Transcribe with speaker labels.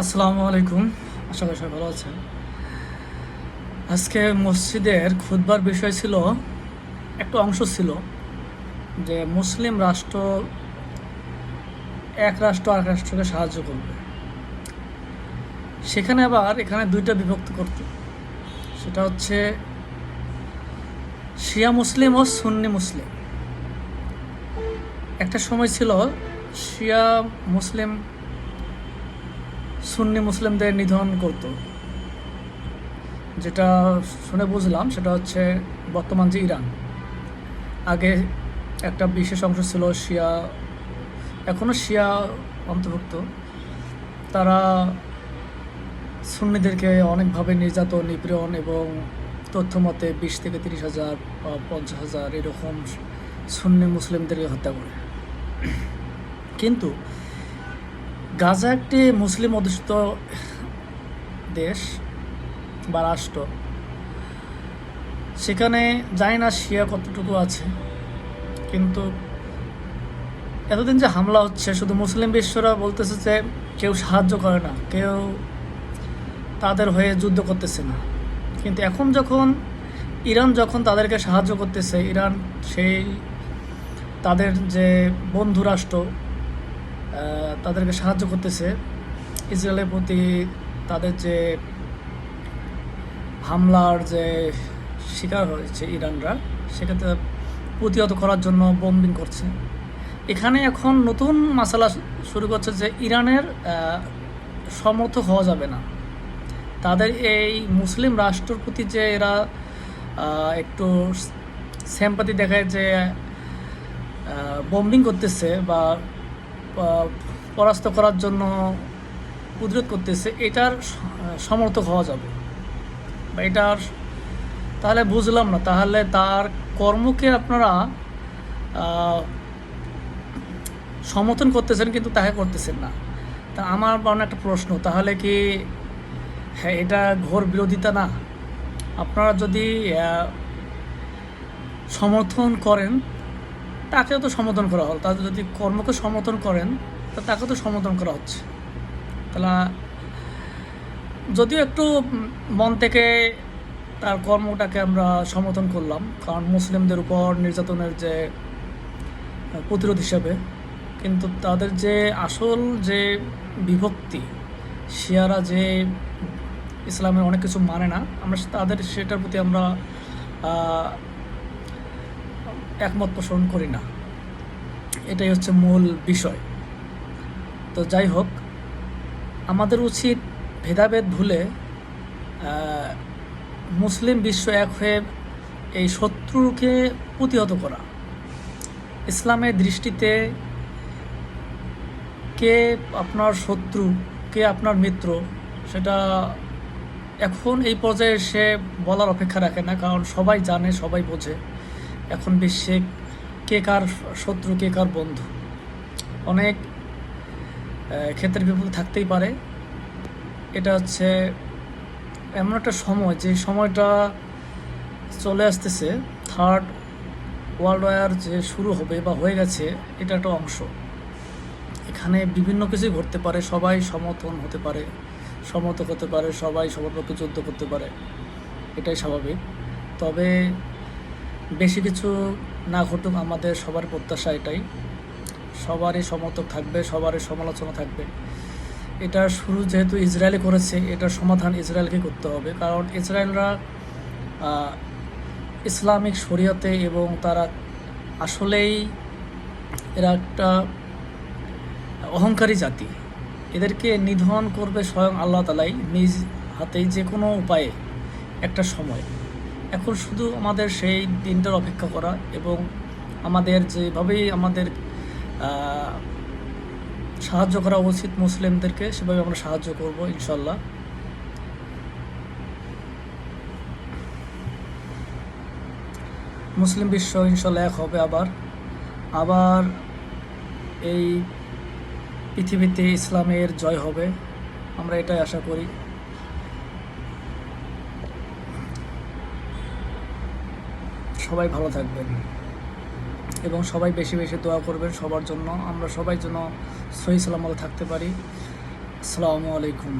Speaker 1: আসসালামু আলাইকুম। আশা করি সবাই ভালো আছেন। আজকে মসজিদের খুদবার বিষয় ছিল, একটা অংশ ছিল যে মুসলিম রাষ্ট্র এক রাষ্ট্র আরেক রাষ্ট্রকে সাহায্য করবে। সেখানে আবার এখানে দুইটা বিভক্ত করত। সেটা হচ্ছে শিয়া মুসলিম ও সুন্নি মুসলিম। একটা সময় ছিল শিয়া মুসলিম সুন্নি মুসলিমদের নিধন করত। যেটা শুনে বুঝলাম সেটা হচ্ছে বর্তমান যে ইরান। আগে একটা বিশেষ অংশ ছিল শিয়া এখনও শিয়া অন্তর্ভুক্ত। তারা সুন্নিদেরকে অনেকভাবে নির্যাতন, নিপীড়ন এবং তথ্য মতে বিশ থেকে তিরিশ হাজার বা পঞ্চাশ হাজার এরকম সুন্নি মুসলিমদেরকে হত্যা করে। কিন্তু গাজা একটি মুসলিম অধ্যুষিত দেশ বা রাষ্ট্র। সেখানে জানি না শিয়া কতটুকু আছে, কিন্তু এতদিন যে হামলা হচ্ছে, শুধু মুসলিম বিশ্বরা বলতেছে যে কেউ সাহায্য করে না, কেউ তাদের হয়ে যুদ্ধ করতেছে না। কিন্তু এখন যখন ইরান যখন তাদেরকে সাহায্য করতেছে, ইরান সেই তাদের যে বন্ধু রাষ্ট্র তাদেরকে সাহায্য করতেছে। ইসরায়েলের প্রতি তাদের যে হামলার যে শিকার হয়েছে ইরানরা সেক্ষেত্রে প্রতিহত করার জন্য বোম্বিং করছে। এখানে এখন নতুন মশালা শুরু করছে যে ইরানের আহ, সমর্থক হওয়া যাবে না। তাদের এই মুসলিম রাষ্ট্রের প্রতি যে এরা একটু স্যাম্পাতি দেখায় যে বোম্বিং করতেছে বা পরাস্ত করার জন্য প্রতিরোধ করতেছে, এটার সমর্থক হওয়া যাবে। বা এটার, তাহলে বুঝলাম না, তাহলে তার কর্মকে আপনারা সমর্থন করতেছেন কিন্তু তাকে করতেছেন না। তা আমার মনে একটা প্রশ্ন, তাহলে কি হ্যাঁ এটা ঘোর বিরোধিতা না? আপনারা যদি সমর্থন করেন তাকেও তো সমর্থন করা হল। তাদের যদি কর্মকে সমর্থন করেন, তা তাকে তো সমর্থন করা হচ্ছে। তাহলে, যদিও একটু মন থেকে তার কর্মটাকে আমরা সমর্থন করলাম, কারণ মুসলিমদের উপর নির্যাতনের যে প্রতিরোধ হিসাবে, কিন্তু তাদের যে আসল যে বিভক্তি, শিয়ারা যে ইসলামের অনেক কিছু মানে না, আমরা তাদের সেটার প্রতি আমরা একমত পোষণ করি না। এটাই হচ্ছে মূল বিষয়। তো যাই হোক, আমাদের উচিত ভেদাভেদ ভুলে মুসলিম বিশ্ব এক হয়ে এই শত্রুকে প্রতিহত করা। ইসলামের দৃষ্টিতে কে আপনার শত্রু, কে আপনার মিত্র, সেটা এখন এই পর্যায়ে সে বলার অপেক্ষা রাখে না, কারণ সবাই জানে, সবাই বোঝে। এখন বিশ্বে কে কার শত্রু কে কার বন্ধু? অনেক আহ, ক্ষেত্রের বিপদ থাকতেই পারে। এটা হচ্ছে এমন একটা সময় যে সময়টা চলে আসতেছে থার্ড ওয়ার্ল্ড ওয়ার যে শুরু হবে বা হয়ে গেছে এটা একটা অংশ। এখানে বিভিন্ন কিছুই ঘটতে পারে সবাই সমর্থন হতে পারে সমর্থক হতে পারে সবাই সবার পক্ষে যুদ্ধ করতে পারে। এটাই স্বাভাবিক। তবে বেশি কিছু না ঘটুক, আমাদের সবার প্রত্যাশা এটাই। সবারই সমর্থক থাকবে, সবারই সমালোচনা থাকবে। এটা শুরু যেহেতু ইসরায়েলে করেছে, এটার সমাধান ইসরায়েলকে করতে হবে। কারণ ইসরায়েলরা ইসলামিক শরীয়তে এবং তারা আসলেই এরা একটা অহংকারী জাতি। এদেরকে নিধন করবে স্বয়ং আল্লাহ তালাই নিজ হাতেই যে কোনো উপায়ে, একটা সময়। এখন শুধু আমাদের সেই দিনটার অপেক্ষা করা এবং আমাদের যেভাবেই আমাদের সাহায্য করা উচিত মুসলিমদেরকে, সেভাবে আমরা সাহায্য করব ইনশাল্লাহ মুসলিম বিশ্ব ইনশাল্লাহ এক হবে আবার। আবার এই পৃথিবীতে ইসলামের জয় হবে, আমরা এটাই আশা করি। সবাই ভালো থাকবেন। এবং সবাই বেশি বেশি দোয়া করবেন সবার জন্য। আমরা সবাই যেন সহি সালামত থাকতে পারি। আসসালামু আলাইকুম।